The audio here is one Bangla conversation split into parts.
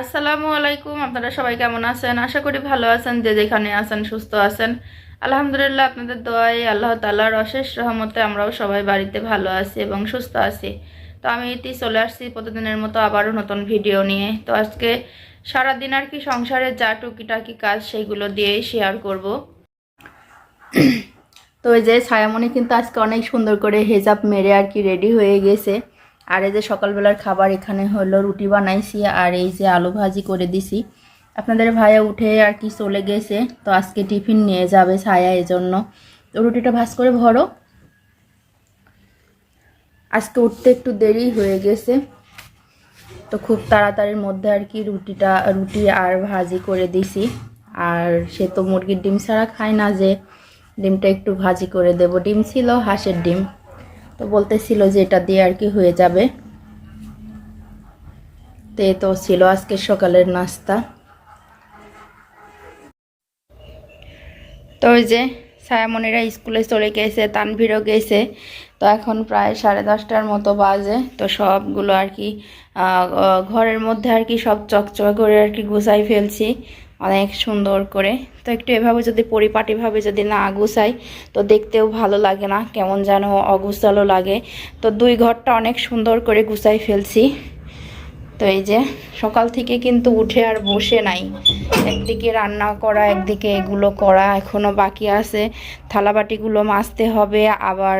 আসসালামু আলাইকুম, আপনারা সবাই কেমন আছেন? আশা করি ভালো আছেন, যে যেখানে আছেন সুস্থ আছেন। আলহামদুলিল্লাহ, আপনাদের দোয়াই আল্লাহ তাল্লাহর অশেষ রহমতে আমরাও সবাই বাড়িতে ভালো আছি এবং সুস্থ আছি। তো আমি এটি চলে আসছি প্রতিদিনের মতো আবারও নতুন ভিডিও নিয়ে। তো আজকে সারাদিন আর কি সংসারের যা টুকিটাকি কাজ সেইগুলো দিয়েই শেয়ার করব। তো এই যে ছায়ামণি কিন্তু আজকে অনেক সুন্দর করে হেজাব মেরে আর কি রেডি হয়ে গেছে। আর এই যে সকালবেলার খাবার এখানে হলো রুটি বানাইছি আর এই যে আলু ভাজি করে দিছি। আপনাদের ভাইয়া উঠে আর কি চলে গেছে, তো আজকে টিফিন নিয়ে যাবে ছায়া এই জন্য তো রুটিটা ভাজ করে ভরো। আজকে উঠতে একটু দেরি হয়ে গেছে, তো খুব তাড়াতাড়ির মধ্যে আর কি রুটিটা, রুটি আর ভাজি করে দিছি। আর সে তো মুরগির ডিম ছাড়া খায় না যে, ডিমটা একটু ভাজি করে দেব। ডিম ছিল, হাঁসের ডিম। তো বলতেছিল যে এটা দিয়ে আর কি হয়ে যাবে। তে তো ছিল আজকে সকালের নাস্তা। তো ওই যে ছায়ামণিরা স্কুলে চলে গেছে, তানভীরও গেছে। তো এখন প্রায় সাড়ে দশটার মতো বাজে। তো সবগুলো আর কি ঘরের মধ্যে আর কি সব চকচক করে আর কি গুছাই ফেলছি। অনেক সুন্দর করে। তো একটু এভাবে যদি পরিপাটিভাবে যদি না গুছাই, তো দেখতেও ভালো লাগে না, কেমন যেন অগুছালো লাগে। তো দুই ঘরটা অনেক সুন্দর করে গুছাই ফেলছি। তো এই যে, সকাল থেকে কিন্তু উঠে আর বসে নাই। একদিকে রান্না করা, একদিকে এগুলো করা এখনও বাকি আছে। থালাবাটিগুলো মাজতে হবে, আবার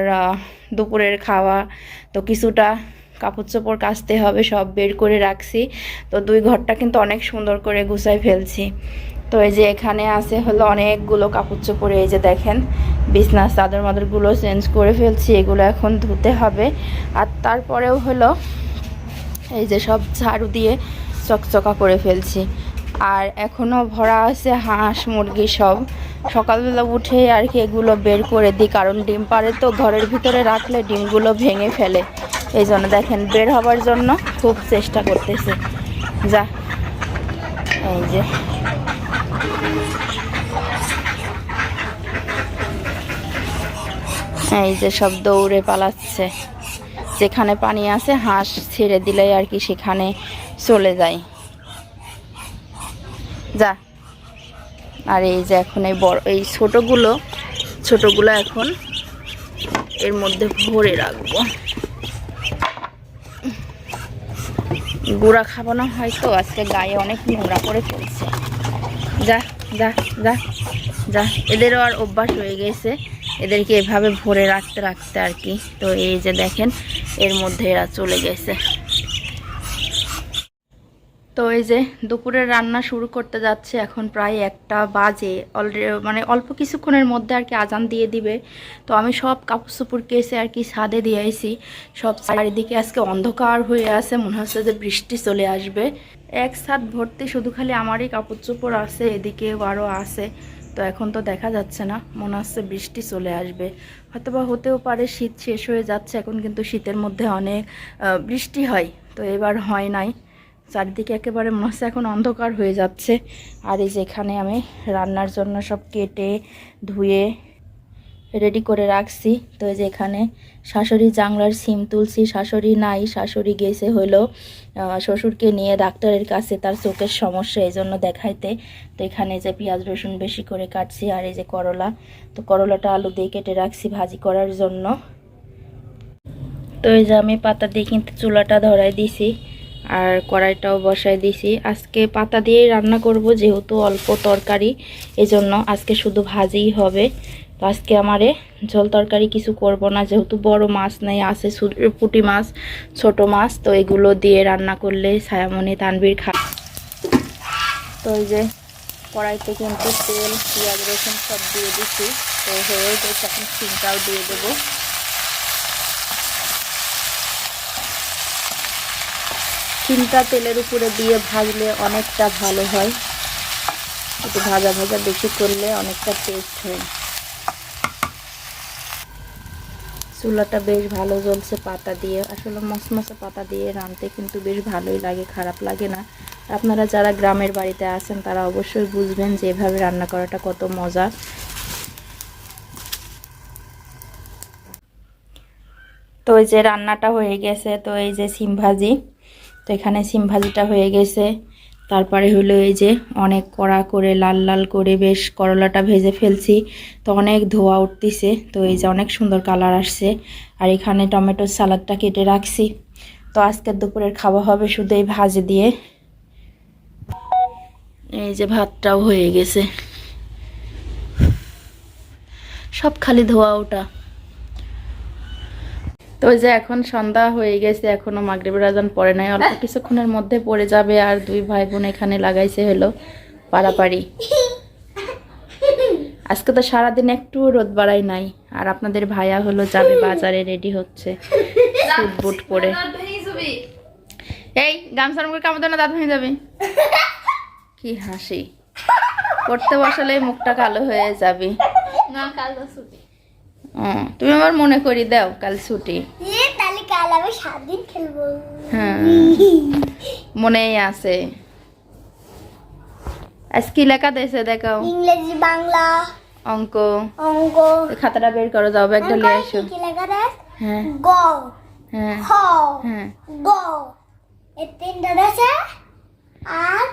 দুপুরের খাওয়া, তো কিছুটা কাপড় চোপড় কাচতে হবে, সব বের করে রাখছি। তো দুই ঘরটা কিন্তু অনেক সুন্দর করে গুছাই ফেলছি। তো এই যে এখানে আছে হলো অনেকগুলো কাপড় চোপড় এই যে দেখেন বিছনার চাদর মাদরগুলো চেঞ্জ করে ফেলছি, এগুলো এখন ধুতে হবে। আর তারপরেও হলো এই যে সব ঝাড়ু দিয়ে চকচকা করে ফেলছি। আর এখনও ভরা আছে হাঁস, মুরগি সব। সকালবেলা উঠে আর কি এগুলো বের করে দিই, কারণ ডিম পাড়ে তো ঘরের ভিতরে রাখলে ডিমগুলো ভেঙে ফেলে। এই জন্য দেখেন, বের হবার জন্য খুব চেষ্টা করতেছে। যা, এই যে। এই যে সব দৌড়ে পালাচ্ছে। যেখানে পানি আছে, হাঁস ছেড়ে দিলেই আর কি সেখানে চলে যায়। যা, আর এই যে এখন এই বড়, এই ছোটগুলো ছোটগুলো এখন এর মধ্যে ভরে রাখব। গুঁড়া খাবানো হয়তো আজকে গায়ে অনেক নোংরা করে ফেলছে যা যা যা যা। এদেরও আর অভ্যাস হয়ে গেছে। এদেরকে এভাবে ভরে রাখতে রাখতে আর কি। তো এই যে দেখেন, এর মধ্যে এরা চলে গেছে। তো এই যে দুপুরের রান্না শুরু করতে যাচ্ছে, এখন প্রায় একটা বাজে। অলরেডি মানে অল্প কিছুক্ষণের মধ্যে আর কি আজান দিয়ে দিবে। তো আমি সব কাপড় চোপড় কেসে আর কি ছাদে দিয়ে আইছি। সব চারিদিকে আজকে অন্ধকার হয়ে আছে, মনে হচ্ছে যে বৃষ্টি চলে আসবে। এক ছাদ ভর্তি, শুধু খালি আমারই কাপড় চোপড় আছে, এদিকে আরও আছে। তো এখন তো দেখা যাচ্ছে না, মনে হচ্ছে বৃষ্টি চলে আসবে। হয়তোবা হতেও পারে, শীত শেষ হয়ে যাচ্ছে, এখন কিন্তু শীতের মধ্যে অনেক বৃষ্টি হয়। তো এবার হয় নাই। চারিদিকে একেবারে মনে হচ্ছে এখন অন্ধকার হয়ে যাচ্ছে। আর এই যে এখানে আমি রান্নার জন্য সব কেটে, ধুয়ে রেডি করে রাখছি। তো এই যে এখানে শাশুড়ি জাংলার সিম তুলছি। শাশুড়ি নাই, শাশুড়ি গেছে হলো শ্বশুরকে নিয়ে ডাক্তারের কাছে। তার চোখের সমস্যা এই জন্য দেখাইতে। তো এখানে যে পেঁয়াজ রসুন বেশি করে কাটছি আর এই যে করলা। তো করলাটা আলু দিয়ে কেটে রাখছি ভাজি করার জন্য। তো এই যে আমি পাতা দিয়ে কিন্তু চুলাটা ধরাই দিছি। আর কড়াইটাও বসায় দিছি। আজকে পাতা দিয়েই রান্না করব, যেহেতু অল্প তরকারি, এজন্য আজকে শুধু ভাজিই হবে। তো আজকে আমারে ঝোল তরকারি কিছু করব না, যেহেতু বড় মাছ নেই, আছে পুঁটি মাছ, ছোট মাছ, তো এগুলো দিয়ে রান্না করলে ছায়ামণি তানবির খা তো এই যে কড়াইতে কিন্তু তেল, পেঁয়াজ, রসুন সব দিয়ে দিচ্ছি তো হয়ে গেছে, এখন দিয়ে দেবো। চিমটা তেলের উপরে দিয়ে ভাজলে অনেকটা ভালো হয়। একটু ভাজা ভাজা বেশি করলে অনেকটা টেস্ট হয়। চুলাটা বেশ ভালো জ্বলছে পাতা দিয়ে। আসলে মশমশে পাতা দিয়ে রাঁধতে কিন্তু বেশ ভালোই লাগে, খারাপ লাগে না। আপনারা যারা গ্রামের বাড়িতে আছেন, তারা অবশ্যই বুঝবেন যে এভাবে রান্না করাটা কত মজা। তো এই যে রান্নাটা হয়ে গেছে, তো এই যে সিম ভাজি। তো এখানে সিম ভাজিটা হয়ে গেছে। তারপরে হলো এই যে অনেক কড়া করে, লাল লাল করে বেশ করলাটা ভেজে ফেলছি। তো অনেক ধোয়া উঠতেছে, তো এই যে অনেক সুন্দর কালার আসছে। আর এখানে টমেটোর সালাদটা কেটে রাখছি। তো আজকের দুপুরের খাওয়া হবে শুধু এই ভাজি দিয়ে। এই যে ভাতটাও হয়ে গেছে। সব খালি ধোয়া ওটা। তো ওই যে এখন সন্ধ্যা হয়ে গেছে এখনও মাগরিবের আজান পড়ে নাই। অল্প কিছুক্ষণের মধ্যে পড়ে যাবে আর দুই ভাই বোন এখানে লাগাইছে হলো পাড়াপাড়ি আজকে তো সারাদিন একটু রোদ বাড়াই নাই। আর আপনাদের ভাইয়া হলো যাবে বাজারে রেডি হচ্ছে বুট পরে। এই গামছার মুখে কামড় না দাঁত ভেঙে যাবে। কি হাসি। পড়তে বসালে মুখটা কালো হয়ে যাবে। না কাল ও, তুমি আমার মনে করি দাও কাল ছুটি। তাহলে কাল আমি সাত দিন খেলব। হ্যাঁ। মনেই আছে। আজ কি লেখা দিয়েছে দেখাও ইংরেজি বাংলা। অঙ্ক। অঙ্ক। খাতাটা বের করো যাও ব্যাগটা নিয়ে এসো হ্যাঁ। গ। হ্যাঁ। খ। হ্যাঁ। গ। এই তিনটা আছে আর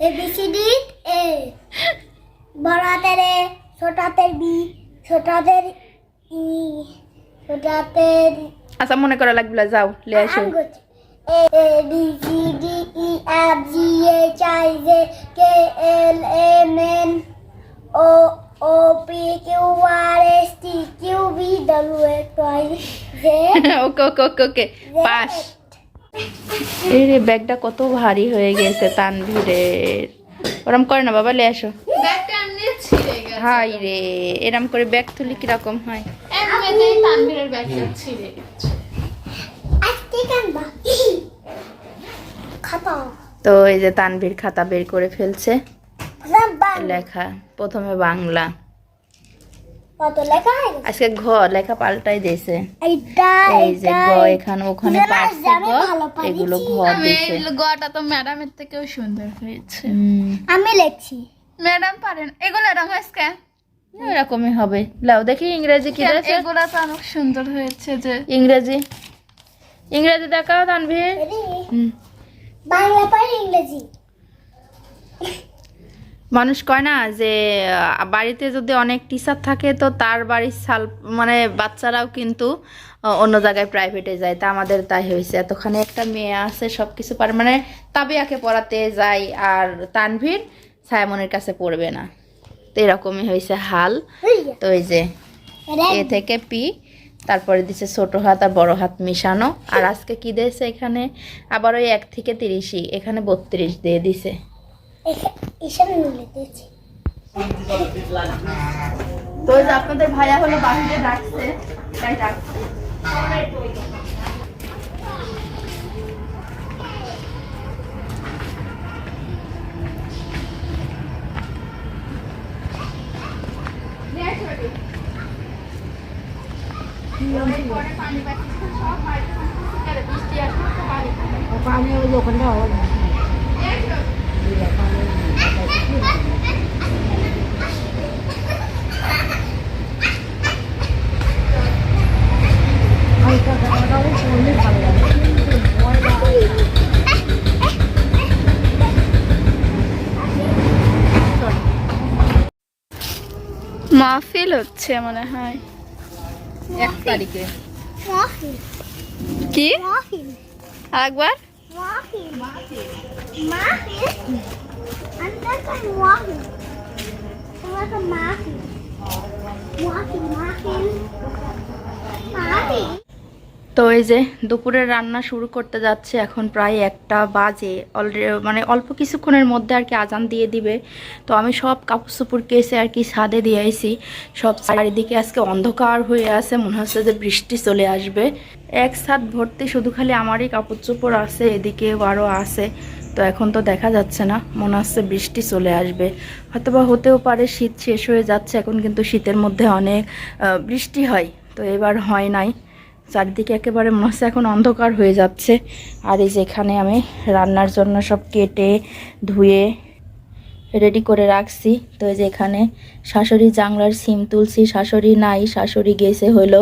A B C D A. বড় হাতের এ ছোট হাতের বি। ছোট হাতের ই ছোট হাতের আচ্ছা মনে করা লাগবে যাও লে এসো। A A B C D E F G H I J K L M N O O P Q R S T Q V W X Y Z okay okay okay okay. Pass. এই রে ব্যাগটা কত ভারী হয়ে গেছে তানভীরের। ওরম করে না বাবা লে আসো। গেছে হাই রে এরম করে ব্যাগ তুলি কীরকম হয়? তো এই যে তানভীর খাতা বের করে ফেলছে লেখা প্রথমে বাংলা। আজকে ঘ লেখা পাল্টাই দিয়েছে। এই যে গ এইটা এখানে ওখানে পারছে এগুলো ঘ দিয়েছে। গটা তো ম্যাডামের থেকেও সুন্দর হয়েছে। আমি লিখছি। ম্যাডাম পারেন এগুলো এরকম এরকমই হবে। লাও দেখি ইংরেজি কি এগুলো তো অনেক সুন্দর হয়েছে যে। ইংরেজি। ইংরেজি দেখাও তানভীর বাংলা পারি ইংরেজি। মানুষ কয় না যে বাড়িতে যদি অনেক টিচার থাকে তো তার বাড়ির সাল মানে বাচ্চারাও কিন্তু অন্য জায়গায় প্রাইভেটে যায়। তা আমাদের তাই হয়েছে। এতখানি একটা মেয়ে আছে সব কিছু পারে। মানে তাবিয়াকে পড়াতে যায়। আর তানভীর সায়মনের কাছে পড়বে না। তো এরকমই হয়েছে হাল। তো এই যে এ থেকে পি তারপরে দিছে ছোট হাত আর বড় হাত মিশানো। আর আজকে কি দিয়েছে এখানে? আবার ওই এক থেকে তিরিশই এখানে বত্রিশ দিয়ে দিছে। তো আপনাদের ভাইয়া হলো বাহিরে ডাকছে তাই ডাকছে। মাহফিল হচ্ছে মনে হয়। এক তারিখে। কি? আরেকবার। মাহফিল। মাহফিল। তো এই যে দুপুরের রান্না শুরু করতে যাচ্ছে এখন প্রায় একটা বাজে। অলরেডি মানে অল্প কিছুক্ষণের মধ্যে আর কি আজান দিয়ে দিবে। তো আমি সব কাপড় চোপড় কেসে আর কি ছাদে দিয়ে আইছি। সব চারিদিকে আজকে অন্ধকার হয়ে আছে, মনে হচ্ছে যে বৃষ্টি চলে আসবে। এক ছাদ ভর্তি, শুধু খালি আমারই কাপড় চোপড় আছে, এদিকে আরও আছে। তো এখন তো দেখা যাচ্ছে না, মনে হচ্ছে বৃষ্টি চলে আসবে। হয়তো বা হতেও পারে, শীত শেষ হয়ে যাচ্ছে এখন, কিন্তু শীতের মধ্যে অনেক বৃষ্টি হয়। তো এবার হয় নাই। চারিদিকে একেবারে মনে হচ্ছে এখন অন্ধকার হয়ে যাচ্ছে। আর এই যেখানে আমি রান্নার জন্য সব কেটে, ধুয়ে রেডি করে রাখছি। তো এই যে এখানে শাশুড়ি জাংলার সিম তুলছি, শাশুড়ি নাই, শাশুড়ি গেছে হলো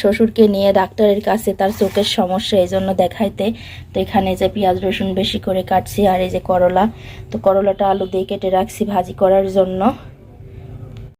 শ্বশুরকে নিয়ে ডাক্তারের কাছে তার চোখের সমস্যা এই জন্য দেখাইতে। তো এখানে যে পেঁয়াজ রসুন বেশি করে কাটছি আর এই যে করলা। তো করলাটা আলু দিয়ে কেটে রাখছি ভাজি করার জন্য।